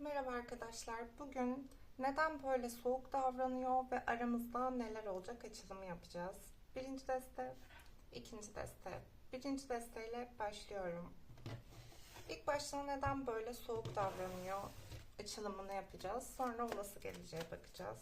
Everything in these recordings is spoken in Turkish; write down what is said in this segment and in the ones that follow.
Merhaba arkadaşlar. Bugün neden böyle soğuk davranıyor ve aramızda neler olacak açılımı yapacağız. Birinci deste, ikinci deste. Birinci desteyle başlıyorum. İlk başta neden böyle soğuk davranıyor açılımını yapacağız. Sonra olası geleceğe bakacağız.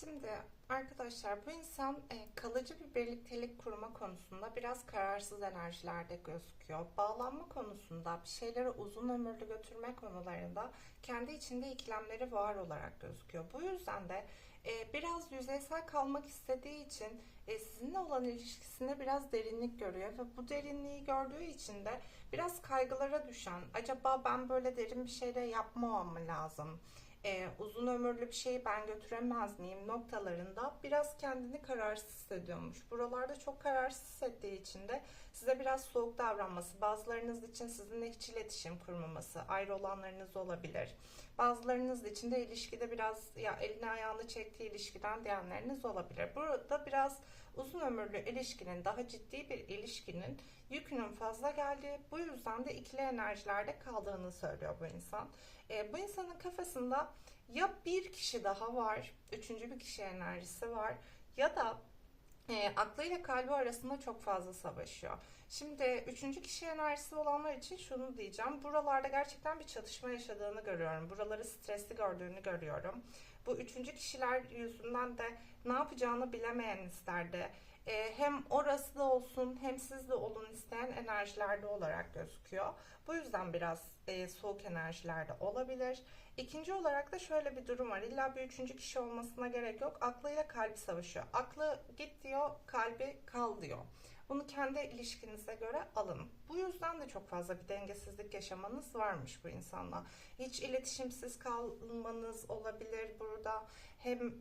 Şimdi arkadaşlar bu insan e, kalıcı bir birliktelik kurma konusunda biraz kararsız enerjilerde gözüküyor. Bağlanma konusunda bir şeyleri uzun ömürlü götürme konularında kendi içinde ikilemleri var olarak gözüküyor. Bu yüzden de e, biraz yüzeysel kalmak istediği için e, sizinle olan ilişkisinde biraz derinlik görüyor ve bu derinliği gördüğü için de biraz kaygılara düşen acaba ben böyle derin bir şeyler yapmamam mı lazım? E, uzun ömürlü bir şeyi ben götüremez miyim noktalarında biraz kendini kararsız hissediyormuş. Buralarda çok kararsız hissettiği için de size biraz soğuk davranması, bazılarınız için sizinle hiç iletişim kurmaması, ayrı olanlarınız olabilir. Bazılarınız için de ilişkide biraz ya elini ayağını çektiği ilişkiden diyenleriniz olabilir. Burada biraz uzun ömürlü ilişkinin, daha ciddi bir ilişkinin yükünün fazla geldiği, bu yüzden de ikili enerjilerde kaldığını söylüyor bu insan. E, bu insanın kafasında ya bir kişi daha var, üçüncü bir kişi enerjisi var ya da e, aklıyla kalbi arasında çok fazla savaşıyor. Şimdi üçüncü kişi enerjisi olanlar için şunu diyeceğim. Buralarda gerçekten bir çatışma yaşadığını görüyorum. Buraları stresli gördüğünü görüyorum. Bu üçüncü kişiler yüzünden de ne yapacağını bilemeyen isterde. E, hem orası da olsun hem siz de olun isteyen enerjilerde olarak gözüküyor. Bu yüzden biraz e, soğuk enerjilerde olabilir. İkinci olarak da şöyle bir durum var. İlla bir üçüncü kişi olmasına gerek yok. Aklıyla kalbi savaşıyor. Aklı git diyor, kalbi kal diyor. Bunu kendi ilişkinize göre alın. Bu yüzden de çok fazla bir dengesizlik yaşamanız varmış bu insanla. Hiç iletişimsiz kalmanız olabilir burada. Hem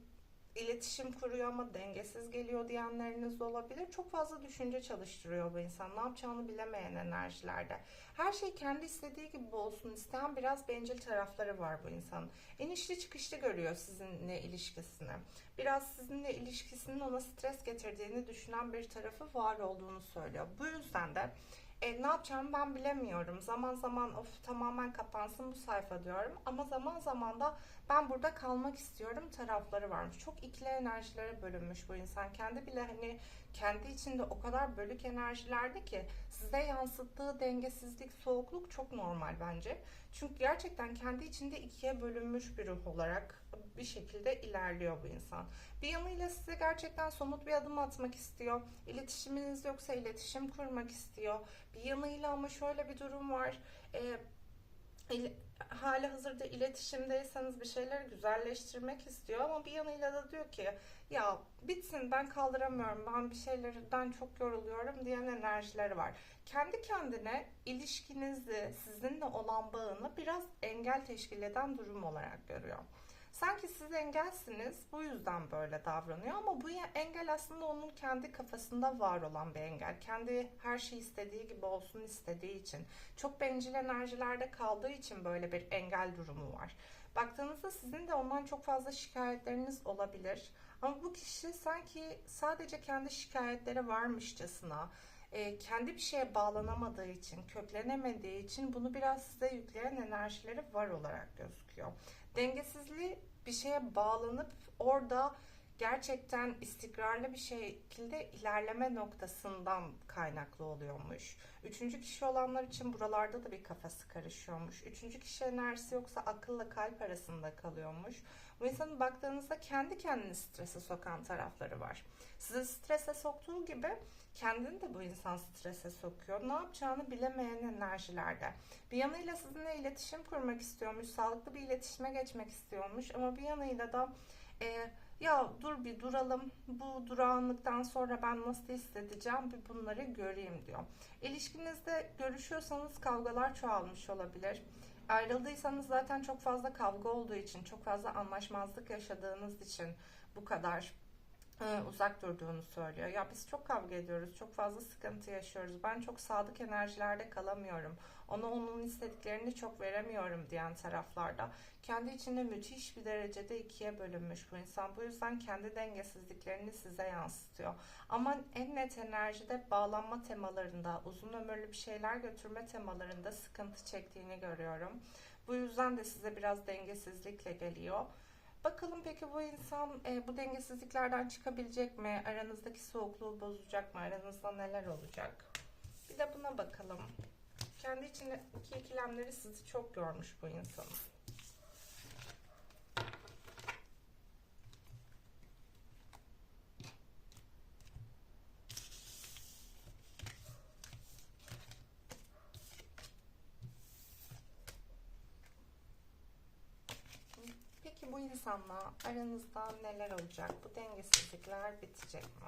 iletişim kuruyor ama dengesiz geliyor diyenleriniz olabilir. Çok fazla düşünce çalıştırıyor bu insan. Ne yapacağını bilemeyen enerjilerde. Her şey kendi istediği gibi olsun isteyen biraz bencil tarafları var bu insanın. İnişli çıkışlı görüyor sizinle ilişkisini. Biraz sizinle ilişkisinin ona stres getirdiğini düşünen bir tarafı var olduğunu söylüyor. Bu yüzden de e, ne yapacağımı ben bilemiyorum. Zaman zaman of tamamen kapansın bu sayfa diyorum. Ama zaman zaman da ben burada kalmak istiyorum tarafları varmış. Çok ikili enerjilere bölünmüş bu insan. Kendi bile hani kendi içinde o kadar bölük enerjilerde ki size yansıttığı dengesizlik, soğukluk çok normal bence. Çünkü gerçekten kendi içinde ikiye bölünmüş bir ruh olarak bir şekilde ilerliyor bu insan. Bir yanıyla size gerçekten somut bir adım atmak istiyor. İletişiminiz yoksa iletişim kurmak istiyor. Bir yanıyla ama şöyle bir durum var. Ee, hali hazırda iletişimdeyseniz bir şeyleri güzelleştirmek istiyor ama bir yanıyla da diyor ki ya bitsin ben kaldıramıyorum ben bir şeylerden çok yoruluyorum diyen enerjileri var. Kendi kendine ilişkinizi sizinle olan bağını biraz engel teşkil eden durum olarak görüyor. Sanki siz engelsiniz, bu yüzden böyle davranıyor ama bu engel aslında onun kendi kafasında var olan bir engel. Kendi her şey istediği gibi olsun istediği için, çok bencil enerjilerde kaldığı için böyle bir engel durumu var. Baktığınızda sizin de ondan çok fazla şikayetleriniz olabilir. Ama bu kişi sanki sadece kendi şikayetleri varmışçasına, e, kendi bir şeye bağlanamadığı için, köklenemediği için bunu biraz size yükleyen enerjileri var olarak gözüküyor. Dengesizliği bir şeye bağlanıp orada gerçekten istikrarlı bir şekilde ilerleme noktasından kaynaklı oluyormuş. Üçüncü kişi olanlar için buralarda da bir kafası karışıyormuş. Üçüncü kişi enerjisi yoksa akılla kalp arasında kalıyormuş. Bu insanın baktığınızda kendi kendini strese sokan tarafları var. Sizi strese soktuğu gibi kendini de bu insan strese sokuyor. Ne yapacağını bilemeyen enerjilerde. Bir yanıyla sizinle iletişim kurmak istiyormuş, sağlıklı bir iletişime geçmek istiyormuş ama bir yanıyla da e, ya dur bir duralım, bu durağanlıktan sonra ben nasıl hissedeceğim bir bunları göreyim diyor. İlişkinizde görüşüyorsanız kavgalar çoğalmış olabilir. Ayrıldıysanız zaten çok fazla kavga olduğu için, çok fazla anlaşmazlık yaşadığınız için bu kadar e, uzak durduğunu söylüyor. Ya biz çok kavga ediyoruz, çok fazla sıkıntı yaşıyoruz. Ben çok sadık enerjilerde kalamıyorum. Ona onun istediklerini çok veremiyorum diyen taraflarda. Kendi içinde müthiş bir derecede ikiye bölünmüş bu insan. Bu yüzden kendi dengesizliklerini size yansıtıyor. Ama en net enerjide bağlanma temalarında, uzun ömürlü bir şeyler götürme temalarında sıkıntı çektiğini görüyorum. Bu yüzden de size biraz dengesizlikle geliyor. Bakalım peki bu insan e, bu dengesizliklerden çıkabilecek mi? Aranızdaki soğukluğu bozacak mı? Aranızda neler olacak? Bir de buna bakalım. Kendi içindeki ikilemleri sizi çok görmüş bu insan. Peki bu insanla aranızda neler olacak? Bu dengesizlikler bitecek mi?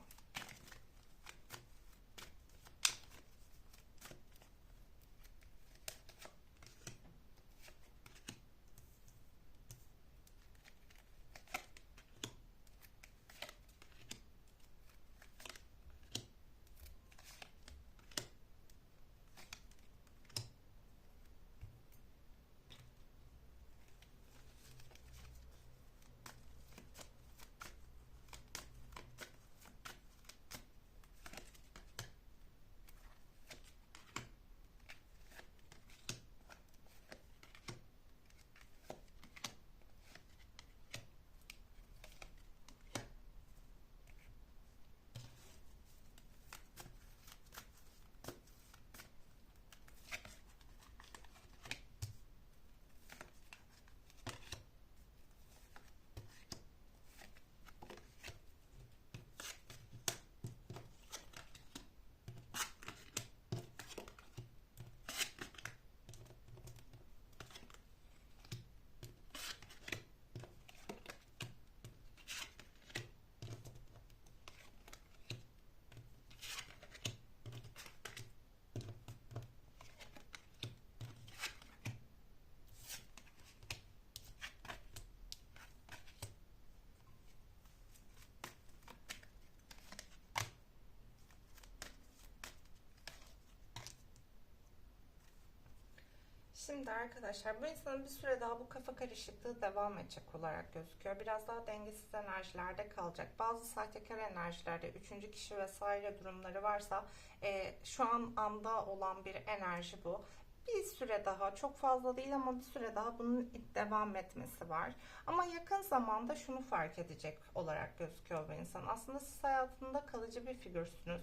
Şimdi arkadaşlar bu insanın bir süre daha bu kafa karışıklığı devam edecek olarak gözüküyor. Biraz daha dengesiz enerjilerde kalacak. Bazı sahtekar enerjilerde üçüncü kişi vesaire durumları varsa e, şu an anda olan bir enerji bu. Bir süre daha çok fazla değil ama bir süre daha bunun devam etmesi var. Ama yakın zamanda şunu fark edecek olarak gözüküyor bu insan. Aslında siz hayatında kalıcı bir figürsünüz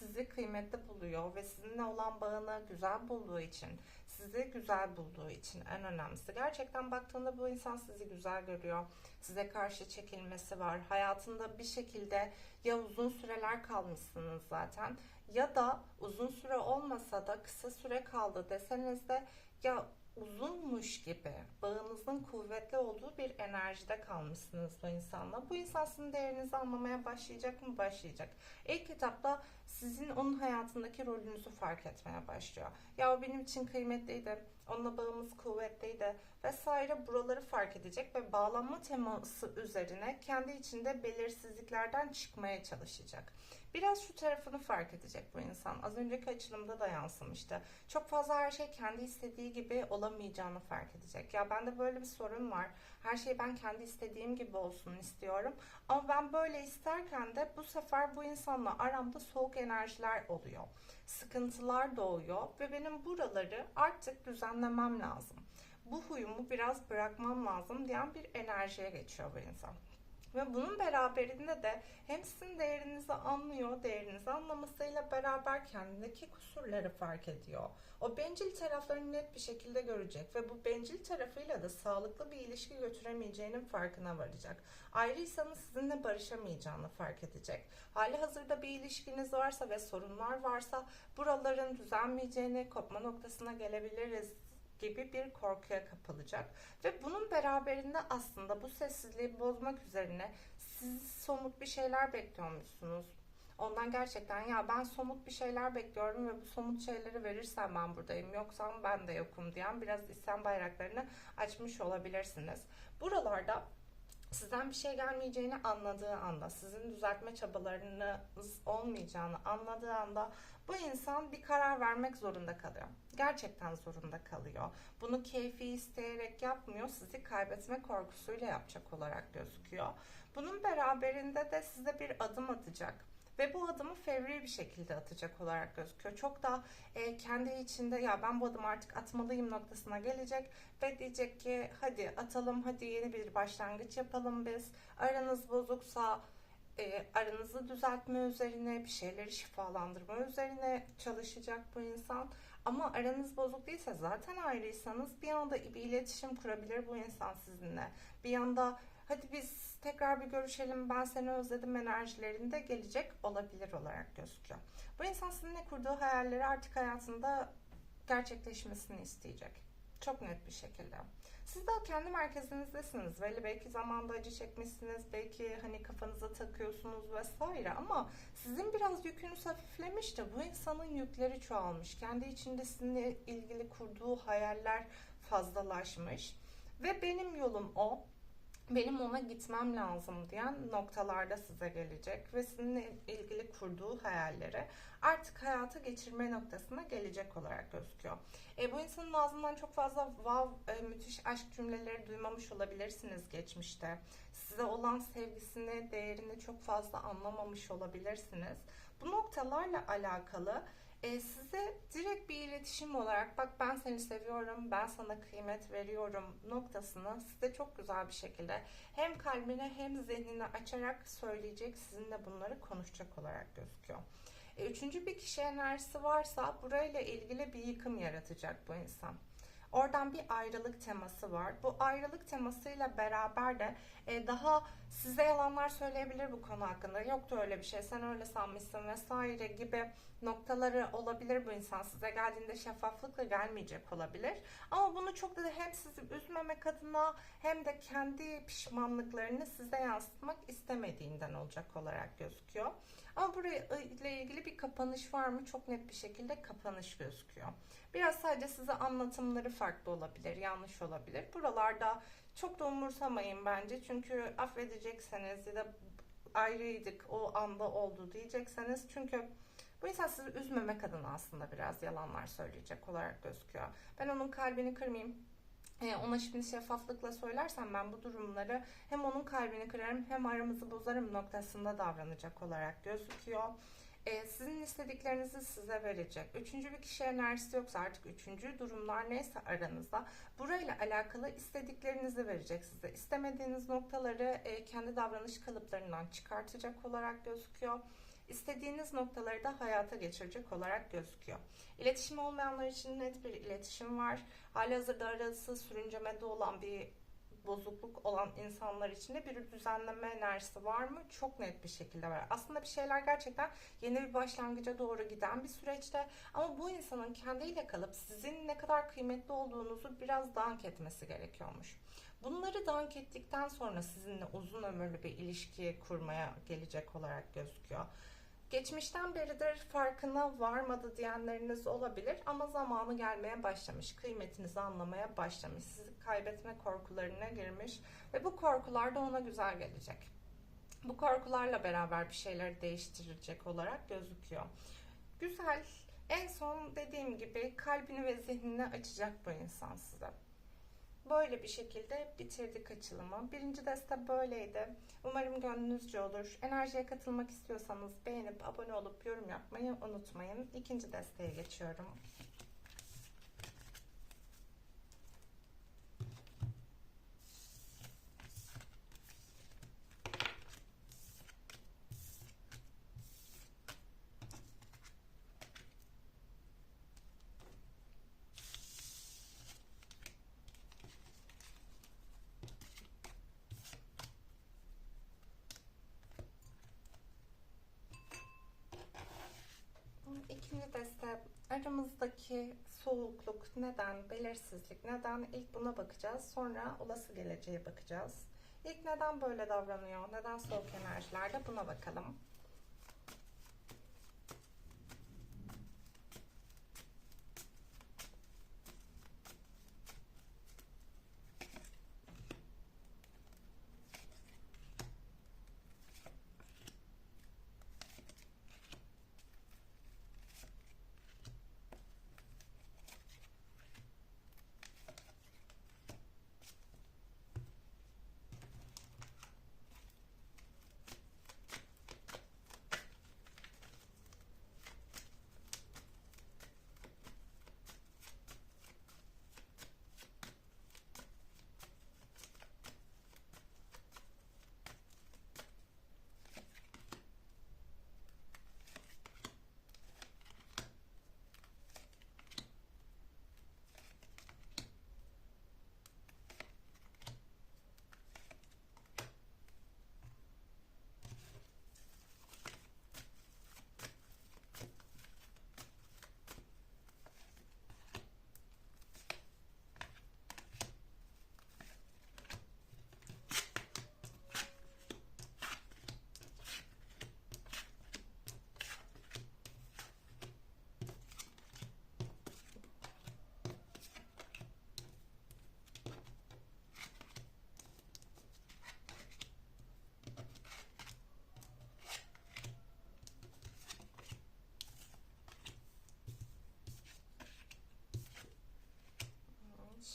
sizi kıymetli buluyor ve sizinle olan bağını güzel bulduğu için, sizi güzel bulduğu için en önemlisi. Gerçekten baktığında bu insan sizi güzel görüyor. Size karşı çekilmesi var. Hayatında bir şekilde ya uzun süreler kalmışsınız zaten ya da uzun süre olmasa da kısa süre kaldı deseniz de ya uzunmuş gibi bağınızın kuvvetli olduğu bir enerjide kalmışsınız bu insanla. Bu insan sizin değerinizi anlamaya başlayacak mı? Başlayacak. İlk etapta sizin onun hayatındaki rolünüzü fark etmeye başlıyor. Ya o benim için kıymetliydi. Onunla bağımız kuvvetliydi vesaire buraları fark edecek ve bağlanma teması üzerine kendi içinde belirsizliklerden çıkmaya çalışacak. Biraz şu tarafını fark edecek bu insan. Az önceki açılımda da yansımıştı. Çok fazla her şey kendi istediği gibi olamayacağını fark edecek. Ya bende böyle bir sorun var. Her şey ben kendi istediğim gibi olsun istiyorum. Ama ben böyle isterken de bu sefer bu insanla aramda soğuk enerjiler oluyor. Sıkıntılar doğuyor ve benim buraları artık düzenlemem lazım. Bu huyumu biraz bırakmam lazım diyen bir enerjiye geçiyor bu insan. Ve bunun beraberinde de hem sizin değerinizi anlıyor, değerinizi anlamasıyla beraber kendindeki kusurları fark ediyor. O bencil taraflarını net bir şekilde görecek ve bu bencil tarafıyla da sağlıklı bir ilişki götüremeyeceğinin farkına varacak. Ayrıysanız sizinle barışamayacağını fark edecek. Hali hazırda bir ilişkiniz varsa ve sorunlar varsa buraların düzelmeyeceğini, kopma noktasına gelebiliriz gibi bir korkuya kapılacak. Ve bunun beraberinde aslında bu sessizliği bozmak üzerine siz somut bir şeyler bekliyormuşsunuz. Ondan gerçekten ya ben somut bir şeyler bekliyorum ve bu somut şeyleri verirsen ben buradayım yoksam ben de yokum diyen biraz isyan bayraklarını açmış olabilirsiniz. Buralarda sizden bir şey gelmeyeceğini anladığı anda, sizin düzeltme çabalarınız olmayacağını anladığı anda bu insan bir karar vermek zorunda kalıyor. Gerçekten zorunda kalıyor. Bunu keyfi isteyerek yapmıyor, sizi kaybetme korkusuyla yapacak olarak gözüküyor. Bunun beraberinde de size bir adım atacak ve bu adımı fevri bir şekilde atacak olarak gözüküyor. Çok da e, kendi içinde ya ben bu adımı artık atmalıyım noktasına gelecek ve diyecek ki hadi atalım hadi yeni bir başlangıç yapalım biz. Aranız bozuksa e, aranızı düzeltme üzerine bir şeyleri şifalandırma üzerine çalışacak bu insan. Ama aranız bozuk değilse zaten ayrıysanız bir anda bir iletişim kurabilir bu insan sizinle. Bir anda hadi biz tekrar bir görüşelim ben seni özledim enerjilerinde gelecek olabilir olarak gözüküyor. Bu insan sizinle kurduğu hayalleri artık hayatında gerçekleşmesini isteyecek. Çok net bir şekilde. Siz daha kendi merkezinizdesiniz. Belli belki zamanda acı çekmişsiniz. Belki hani kafanıza takıyorsunuz vesaire ama sizin biraz yükünüz hafiflemiş de bu insanın yükleri çoğalmış. Kendi içinde sizinle ilgili kurduğu hayaller fazlalaşmış. Ve benim yolum o benim ona gitmem lazım diyen noktalarda size gelecek ve sizinle ilgili kurduğu hayalleri artık hayata geçirme noktasına gelecek olarak gözüküyor. E, bu insanın ağzından çok fazla wow, e, müthiş aşk cümleleri duymamış olabilirsiniz geçmişte. Size olan sevgisini, değerini çok fazla anlamamış olabilirsiniz. Bu noktalarla alakalı e, size direkt bir iletişim olarak bak ben seni seviyorum, ben sana kıymet veriyorum noktasını size çok güzel bir şekilde hem kalbine hem zihnine açarak söyleyecek, sizinle bunları konuşacak olarak gözüküyor. E, üçüncü bir kişi enerjisi varsa burayla ilgili bir yıkım yaratacak bu insan. Oradan bir ayrılık teması var. Bu ayrılık temasıyla beraber de e, daha size yalanlar söyleyebilir bu konu hakkında. Yoktu öyle bir şey, sen öyle sanmışsın vesaire gibi noktaları olabilir bu insan. Size geldiğinde şeffaflıkla gelmeyecek olabilir. Ama bunu çok da hem sizi üzmemek adına hem de kendi pişmanlıklarını size yansıtmak istemediğinden olacak olarak gözüküyor. Ama burayla ilgili bir kapanış var mı? Çok net bir şekilde kapanış gözüküyor. Biraz sadece size anlatımları farklı olabilir, yanlış olabilir. Buralarda çok da umursamayın bence. Çünkü affedecekseniz ya da ayrıydık o anda oldu diyecekseniz. Çünkü bu insan sizi üzmemek adına aslında biraz yalanlar söyleyecek olarak gözüküyor. Ben onun kalbini kırmayayım, e, ona şimdi şeffaflıkla söylersem ben bu durumları hem onun kalbini kırarım hem aramızı bozarım noktasında davranacak olarak gözüküyor. Ee, sizin istediklerinizi size verecek. Üçüncü bir kişi enerjisi yoksa artık üçüncü durumlar neyse aranızda burayla alakalı istediklerinizi verecek size. İstemediğiniz noktaları e, kendi davranış kalıplarından çıkartacak olarak gözüküyor istediğiniz noktaları da hayata geçirecek olarak gözüküyor. İletişim olmayanlar için net bir iletişim var. Hali hazırda arası sürüncemede olan bir bozukluk olan insanlar için de bir düzenleme enerjisi var mı? Çok net bir şekilde var. Aslında bir şeyler gerçekten yeni bir başlangıca doğru giden bir süreçte ama bu insanın kendiyle kalıp sizin ne kadar kıymetli olduğunuzu biraz dank etmesi gerekiyormuş. Bunları dank ettikten sonra sizinle uzun ömürlü bir ilişki kurmaya gelecek olarak gözüküyor. Geçmişten beridir farkına varmadı diyenleriniz olabilir ama zamanı gelmeye başlamış. Kıymetinizi anlamaya başlamış. Sizi kaybetme korkularına girmiş ve bu korkular da ona güzel gelecek. Bu korkularla beraber bir şeyleri değiştirecek olarak gözüküyor. Güzel. En son dediğim gibi kalbini ve zihnini açacak bu insan size. Böyle bir şekilde bitirdik açılımı. Birinci deste böyleydi. Umarım gönlünüzce olur. Enerjiye katılmak istiyorsanız beğenip abone olup yorum yapmayı unutmayın. İkinci desteğe geçiyorum. İkinci deste aramızdaki soğukluk neden, belirsizlik neden ilk buna bakacağız. Sonra olası geleceğe bakacağız. İlk neden böyle davranıyor, neden soğuk enerjilerde buna bakalım.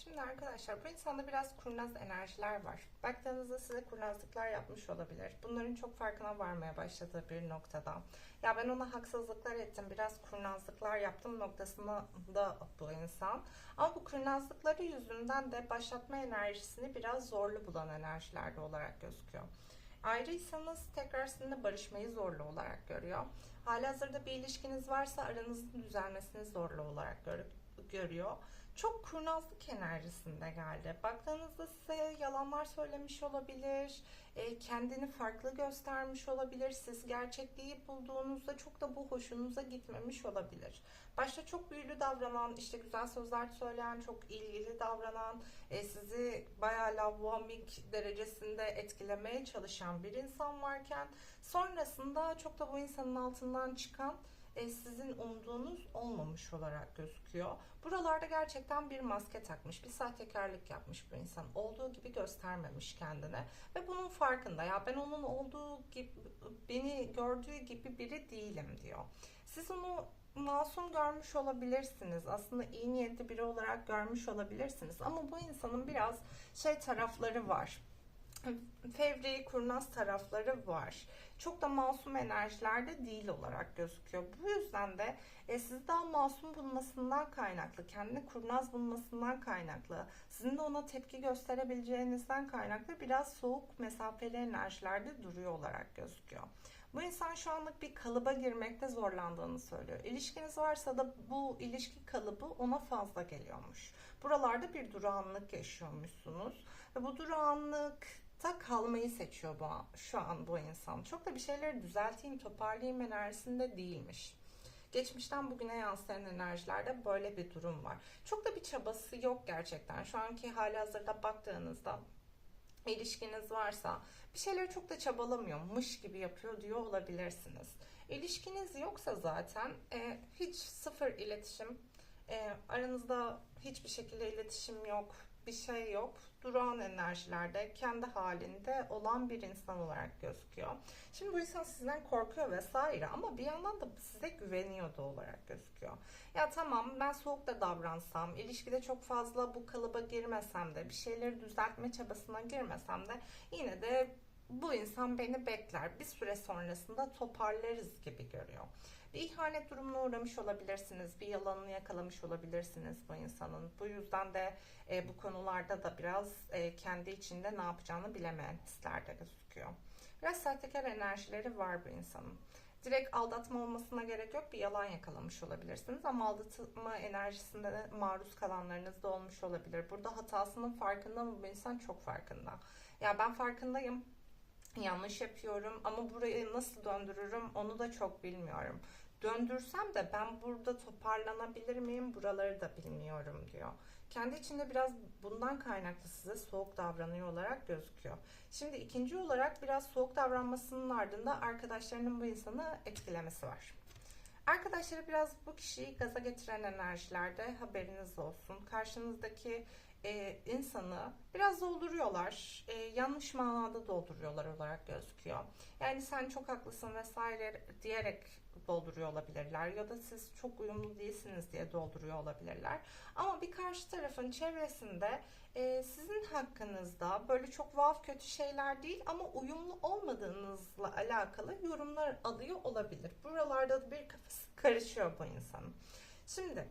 Şimdi arkadaşlar bu insanda biraz kurnaz enerjiler var. Baktığınızda size kurnazlıklar yapmış olabilir. Bunların çok farkına varmaya başladığı bir noktada. Ya ben ona haksızlıklar ettim, biraz kurnazlıklar yaptım noktasında da bu insan. Ama bu kurnazlıkları yüzünden de başlatma enerjisini biraz zorlu bulan enerjilerde olarak gözüküyor. Ayrıysanız tekrar sizinle barışmayı zorlu olarak görüyor. Halihazırda bir ilişkiniz varsa aranızın düzelmesini zorlu olarak gör görüyor çok kurnazlık enerjisinde geldi. Baktığınızda size yalanlar söylemiş olabilir, e, kendini farklı göstermiş olabilir. Siz gerçekliği bulduğunuzda çok da bu hoşunuza gitmemiş olabilir. Başta çok büyülü davranan, işte güzel sözler söyleyen, çok ilgili davranan, e, sizi bayağı lavvamik derecesinde etkilemeye çalışan bir insan varken sonrasında çok da bu insanın altından çıkan e, sizin umduğunuz olmamış olarak gözüküyor. Buralarda gerçekten bir maske takmış, bir sahtekarlık yapmış bu insan. Olduğu gibi göstermemiş kendine ve bunun farkında. Ya ben onun olduğu gibi, beni gördüğü gibi biri değilim diyor. Siz onu masum görmüş olabilirsiniz. Aslında iyi niyetli biri olarak görmüş olabilirsiniz. Ama bu insanın biraz şey tarafları var fevri, kurnaz tarafları var. Çok da masum enerjilerde değil olarak gözüküyor. Bu yüzden de e, sizi daha masum bulmasından kaynaklı, kendini kurnaz bulmasından kaynaklı, sizin de ona tepki gösterebileceğinizden kaynaklı biraz soğuk mesafeli enerjilerde duruyor olarak gözüküyor. Bu insan şu anlık bir kalıba girmekte zorlandığını söylüyor. İlişkiniz varsa da bu ilişki kalıbı ona fazla geliyormuş. Buralarda bir durağanlık yaşıyormuşsunuz. Ve bu durağanlık ta kalmayı seçiyor bu şu an bu insan. Çok da bir şeyleri düzelteyim, toparlayayım enerjisinde değilmiş. Geçmişten bugüne yansıyan enerjilerde böyle bir durum var. Çok da bir çabası yok gerçekten. Şu anki hali hazırda baktığınızda ilişkiniz varsa bir şeyleri çok da çabalamıyormuş gibi yapıyor diyor olabilirsiniz. İlişkiniz yoksa zaten e, hiç sıfır iletişim, e, aranızda hiçbir şekilde iletişim yok, bir şey yok. Durağan enerjilerde kendi halinde olan bir insan olarak gözüküyor. Şimdi bu insan sizden korkuyor vesaire ama bir yandan da size güveniyor da olarak gözüküyor. Ya tamam ben soğuk da davransam, ilişkide çok fazla bu kalıba girmesem de, bir şeyleri düzeltme çabasına girmesem de yine de bu insan beni bekler. Bir süre sonrasında toparlarız gibi görüyor. Bir ihanet durumuna uğramış olabilirsiniz. Bir yalanını yakalamış olabilirsiniz bu insanın. Bu yüzden de e, bu konularda da biraz e, kendi içinde ne yapacağını bilemeyen hislerde gözüküyor. Biraz sahtekar enerjileri var bu insanın. Direkt aldatma olmasına gerek yok. Bir yalan yakalamış olabilirsiniz ama aldatma enerjisinde de maruz kalanlarınız da olmuş olabilir. Burada hatasının farkında mı bu insan? Çok farkında. Ya ben farkındayım yanlış yapıyorum ama burayı nasıl döndürürüm onu da çok bilmiyorum. Döndürsem de ben burada toparlanabilir miyim buraları da bilmiyorum diyor. Kendi içinde biraz bundan kaynaklı size soğuk davranıyor olarak gözüküyor. Şimdi ikinci olarak biraz soğuk davranmasının ardında arkadaşlarının bu insanı etkilemesi var. Arkadaşları biraz bu kişiyi gaza getiren enerjilerde haberiniz olsun. Karşınızdaki e, insanı biraz dolduruyorlar. E, yanlış manada dolduruyorlar olarak gözüküyor. Yani sen çok haklısın vesaire diyerek dolduruyor olabilirler ya da siz çok uyumlu değilsiniz diye dolduruyor olabilirler. Ama bir karşı tarafın çevresinde e, sizin hakkınızda böyle çok vav kötü şeyler değil ama uyumlu olmadığınızla alakalı yorumlar alıyor olabilir. Buralarda da bir kafası karışıyor bu insanın. Şimdi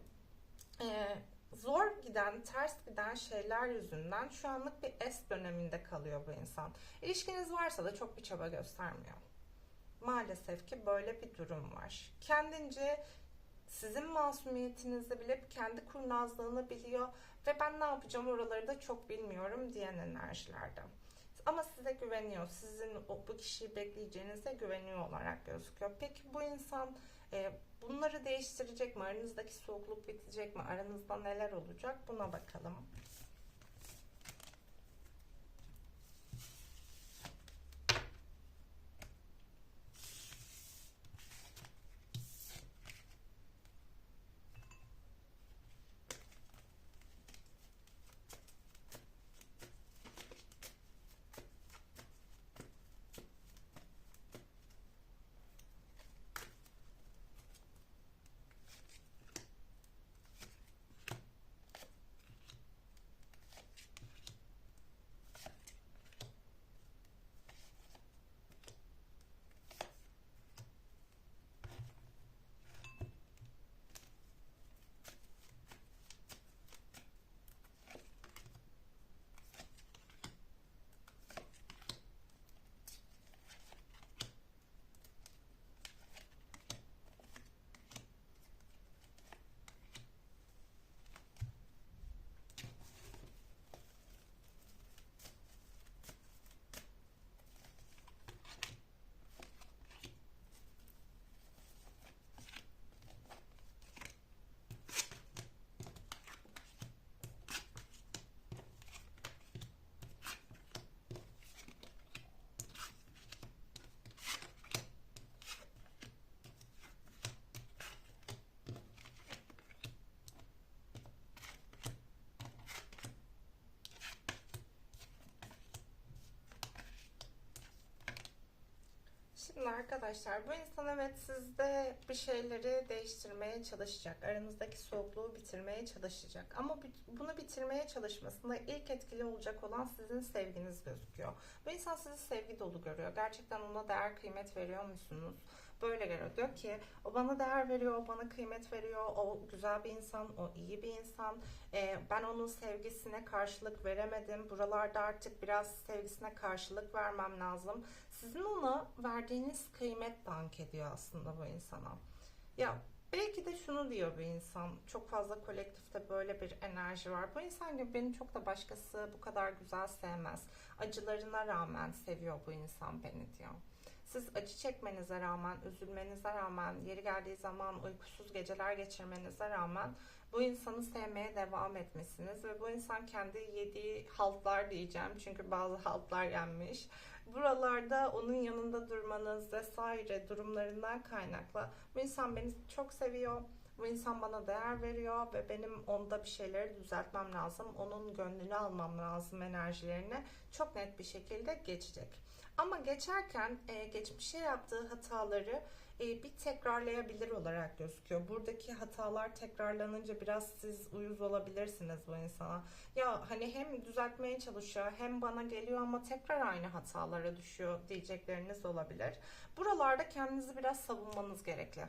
e, zor giden, ters giden şeyler yüzünden şu anlık bir es döneminde kalıyor bu insan. İlişkiniz varsa da çok bir çaba göstermiyor. Maalesef ki böyle bir durum var. Kendince sizin masumiyetinizi bilip kendi kurnazlığını biliyor ve ben ne yapacağım oraları da çok bilmiyorum diyen enerjilerde. Ama size güveniyor. Sizin bu kişiyi bekleyeceğinize güveniyor olarak gözüküyor. Peki bu insan e, bunları değiştirecek mi? Aranızdaki soğukluk bitecek mi? Aranızda neler olacak? Buna bakalım. Şimdi arkadaşlar bu insan evet sizde bir şeyleri değiştirmeye çalışacak. Aranızdaki soğukluğu bitirmeye çalışacak. Ama bunu bitirmeye çalışmasında ilk etkili olacak olan sizin sevginiz gözüküyor. Bu insan sizi sevgi dolu görüyor. Gerçekten ona değer kıymet veriyor musunuz? Böyle görüyor. Diyor ki o bana değer veriyor, o bana kıymet veriyor, o güzel bir insan, o iyi bir insan. Ee, ben onun sevgisine karşılık veremedim. Buralarda artık biraz sevgisine karşılık vermem lazım. Sizin ona verdiğiniz kıymet dank ediyor aslında bu insana. Ya belki de şunu diyor bir insan. Çok fazla kolektifte böyle bir enerji var. Bu insan gibi beni çok da başkası bu kadar güzel sevmez. Acılarına rağmen seviyor bu insan beni diyor. Siz acı çekmenize rağmen, üzülmenize rağmen, yeri geldiği zaman uykusuz geceler geçirmenize rağmen bu insanı sevmeye devam etmesiniz ve bu insan kendi yediği haltlar diyeceğim çünkü bazı haltlar yenmiş. Buralarda onun yanında durmanız vesaire durumlarından kaynaklı bu insan beni çok seviyor. Bu insan bana değer veriyor ve benim onda bir şeyleri düzeltmem lazım. Onun gönlünü almam lazım enerjilerine çok net bir şekilde geçecek. Ama geçerken e, geçmişe yaptığı hataları e, bir tekrarlayabilir olarak gözüküyor. Buradaki hatalar tekrarlanınca biraz siz uyuz olabilirsiniz bu insana. Ya hani hem düzeltmeye çalışıyor hem bana geliyor ama tekrar aynı hatalara düşüyor diyecekleriniz olabilir. Buralarda kendinizi biraz savunmanız gerekli.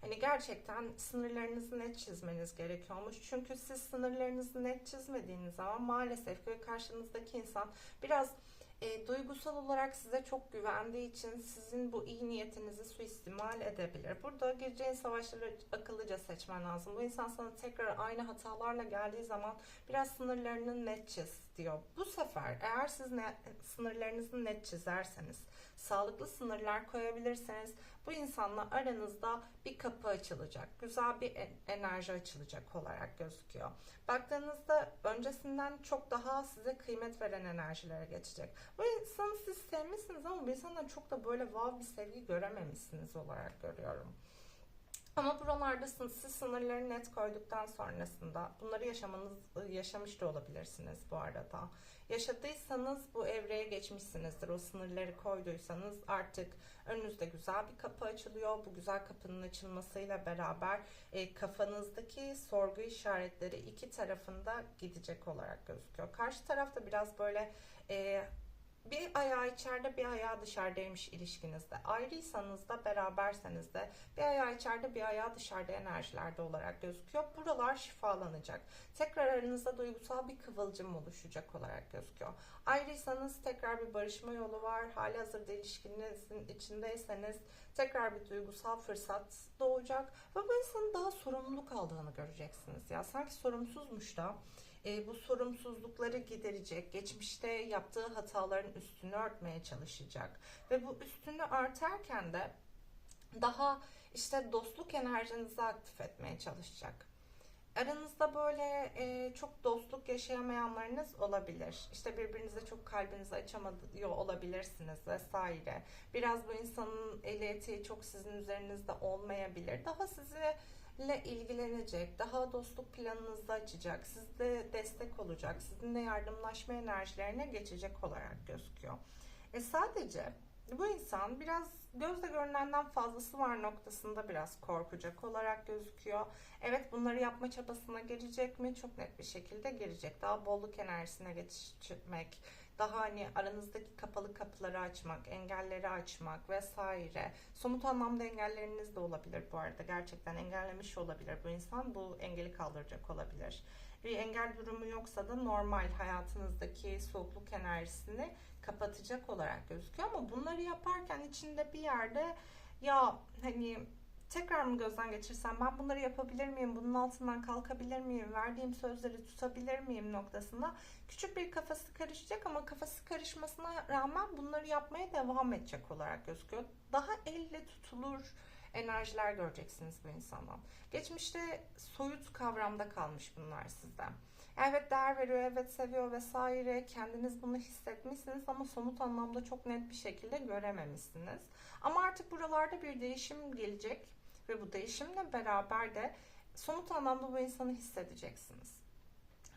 Hani gerçekten sınırlarınızı net çizmeniz gerekiyormuş. Çünkü siz sınırlarınızı net çizmediğiniz zaman maalesef ki karşınızdaki insan biraz e, duygusal olarak size çok güvendiği için sizin bu iyi niyetinizi suistimal edebilir. Burada gireceğin savaşları akıllıca seçmen lazım. Bu insan sana tekrar aynı hatalarla geldiği zaman biraz sınırlarını net çiz diyor. Bu sefer eğer siz ne, sınırlarınızı net çizerseniz, sağlıklı sınırlar koyabilirseniz bu insanla aranızda bir kapı açılacak. Güzel bir enerji açılacak olarak gözüküyor. Baktığınızda öncesinden çok daha size kıymet veren enerjilere geçecek. Bu insanı siz sevmişsiniz ama bu insandan çok da böyle wow bir sevgi görememişsiniz olarak görüyorum. Ama buralarda siz sınırları net koyduktan sonrasında bunları yaşamanız yaşamış da olabilirsiniz bu arada. Yaşadıysanız bu evreye geçmişsinizdir. O sınırları koyduysanız artık önünüzde güzel bir kapı açılıyor. Bu güzel kapının açılmasıyla beraber e, kafanızdaki sorgu işaretleri iki tarafında gidecek olarak gözüküyor. Karşı tarafta biraz böyle e, bir ayağı içeride bir ayağı dışarıdaymış ilişkinizde. Ayrıysanız da beraberseniz de bir ayağı içeride bir ayağı dışarıda enerjilerde olarak gözüküyor. Buralar şifalanacak. Tekrar aranızda duygusal bir kıvılcım oluşacak olarak gözüküyor. Ayrıysanız tekrar bir barışma yolu var. Hali hazırda ilişkinizin içindeyseniz tekrar bir duygusal fırsat doğacak. Ve bu insanın daha sorumluluk aldığını göreceksiniz. Ya sanki sorumsuzmuş da e, bu sorumsuzlukları giderecek, geçmişte yaptığı hataların üstünü örtmeye çalışacak ve bu üstünü artarken de daha işte dostluk enerjinizi aktif etmeye çalışacak. Aranızda böyle e, çok dostluk yaşayamayanlarınız olabilir. İşte birbirinize çok kalbinizi açamıyor olabilirsiniz vesaire. Biraz bu insanın eli çok sizin üzerinizde olmayabilir. Daha sizi ile ilgilenecek, daha dostluk planınızda açacak, sizde destek olacak, sizinle yardımlaşma enerjilerine geçecek olarak gözüküyor. E sadece bu insan biraz gözle görünenden fazlası var noktasında biraz korkacak olarak gözüküyor. Evet bunları yapma çabasına girecek mi? Çok net bir şekilde girecek. Daha bolluk enerjisine geçmek, daha hani aranızdaki kapalı kapıları açmak, engelleri açmak vesaire. Somut anlamda engelleriniz de olabilir bu arada. Gerçekten engellemiş olabilir bu insan. Bu engeli kaldıracak olabilir. Bir engel durumu yoksa da normal hayatınızdaki soğukluk enerjisini kapatacak olarak gözüküyor ama bunları yaparken içinde bir yerde ya hani tekrar mı gözden geçirsem ben bunları yapabilir miyim, bunun altından kalkabilir miyim, verdiğim sözleri tutabilir miyim noktasında küçük bir kafası karışacak ama kafası karışmasına rağmen bunları yapmaya devam edecek olarak gözüküyor. Daha elle tutulur enerjiler göreceksiniz bu insandan. Geçmişte soyut kavramda kalmış bunlar sizden. Evet değer veriyor, evet seviyor vesaire. Kendiniz bunu hissetmişsiniz ama somut anlamda çok net bir şekilde görememişsiniz. Ama artık buralarda bir değişim gelecek ve bu değişimle beraber de somut anlamda bu insanı hissedeceksiniz.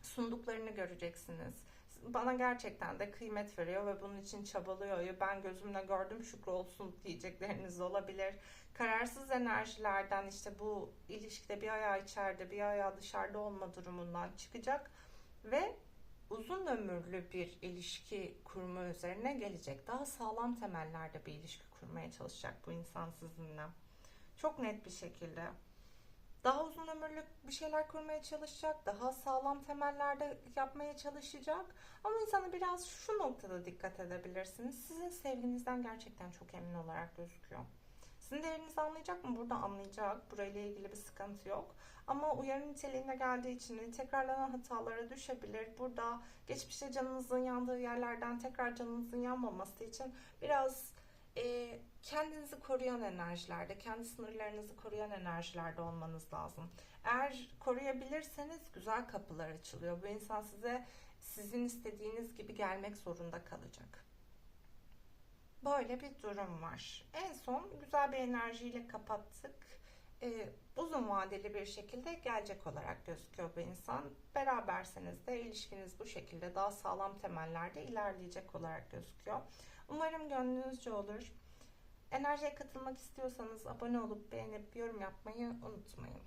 Sunduklarını göreceksiniz. Bana gerçekten de kıymet veriyor ve bunun için çabalıyor. Ben gözümle gördüm şükür olsun diyecekleriniz olabilir. Kararsız enerjilerden işte bu ilişkide bir ayağı içeride bir ayağı dışarıda olma durumundan çıkacak ve uzun ömürlü bir ilişki kurma üzerine gelecek. Daha sağlam temellerde bir ilişki kurmaya çalışacak bu insan sizinle. Çok net bir şekilde. Daha uzun ömürlü bir şeyler kurmaya çalışacak. Daha sağlam temellerde yapmaya çalışacak. Ama insana biraz şu noktada dikkat edebilirsiniz. Sizin sevginizden gerçekten çok emin olarak gözüküyor. Sizin değerinizi anlayacak mı? Burada anlayacak. Burayla ilgili bir sıkıntı yok. Ama uyarı niteliğine geldiği için tekrarlanan hatalara düşebilir. Burada geçmişte canınızın yandığı yerlerden tekrar canınızın yanmaması için biraz e, kendinizi koruyan enerjilerde, kendi sınırlarınızı koruyan enerjilerde olmanız lazım. Eğer koruyabilirseniz güzel kapılar açılıyor. Bu insan size sizin istediğiniz gibi gelmek zorunda kalacak. Böyle bir durum var. En son güzel bir enerjiyle kapattık. Ee, uzun vadeli bir şekilde gelecek olarak gözüküyor bu insan. Beraberseniz de ilişkiniz bu şekilde daha sağlam temellerde ilerleyecek olarak gözüküyor. Umarım gönlünüzce olur. Enerjiye katılmak istiyorsanız abone olup beğenip yorum yapmayı unutmayın.